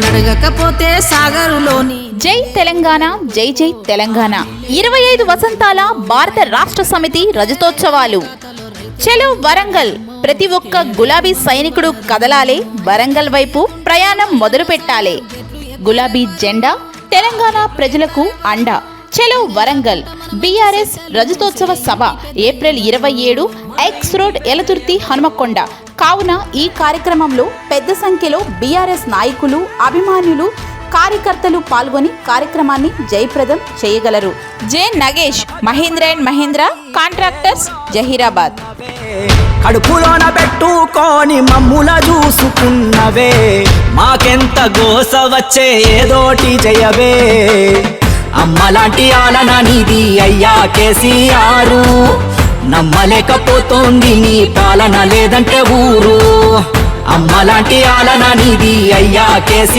నడగకపోతే సాగరులోని జై తెలంగాణ జై జై తెలంగాణ. ఇరవై ఐదు వసంతాల భారత రాష్ట్ర సమితి రజతోత్సవాలు. చలో వరంగల్. ప్రతి ఒక్క గులాబీ సైనికుడు కదలాలే వరంగల్ వైపు ప్రయాణం మొదలు పెట్టాలే గులాబీ జెండా తెలంగాణ ప్రజలకు అండ. చలో వరంగల్. బీఆర్ఎస్ రజతోత్సవ సభ ఏప్రిల్ ఇరవై ఏడు ఎక్స్ రోడ్ ఎలతుర్తి హనుమకొండ. కావున ఈ కార్యక్రమంలో పెద్ద సంఖ్యలో బీఆర్ఎస్ నాయకులు అభిమానులు కార్యకర్తలు పాల్గొని కార్యక్రమాన్ని జయప్రదం చేయగలరు. J Nagesh Mahindra and Mahindra contractors Zaheerabad. కడుపులోన పెట్టుకొని మమ్ముల చూసుకున్నవే మాకెంత గోస వచ్చే ఏదోటి జయవే. అమ్మలాంటి ఆలన నీది అయ్యా కేసీఆర్. నమ్మలేకపోతోంది నీ పాలన లేదంటే ఊరు. అమ్మలాంటి ఆలన నీది అయ్యా కేసీ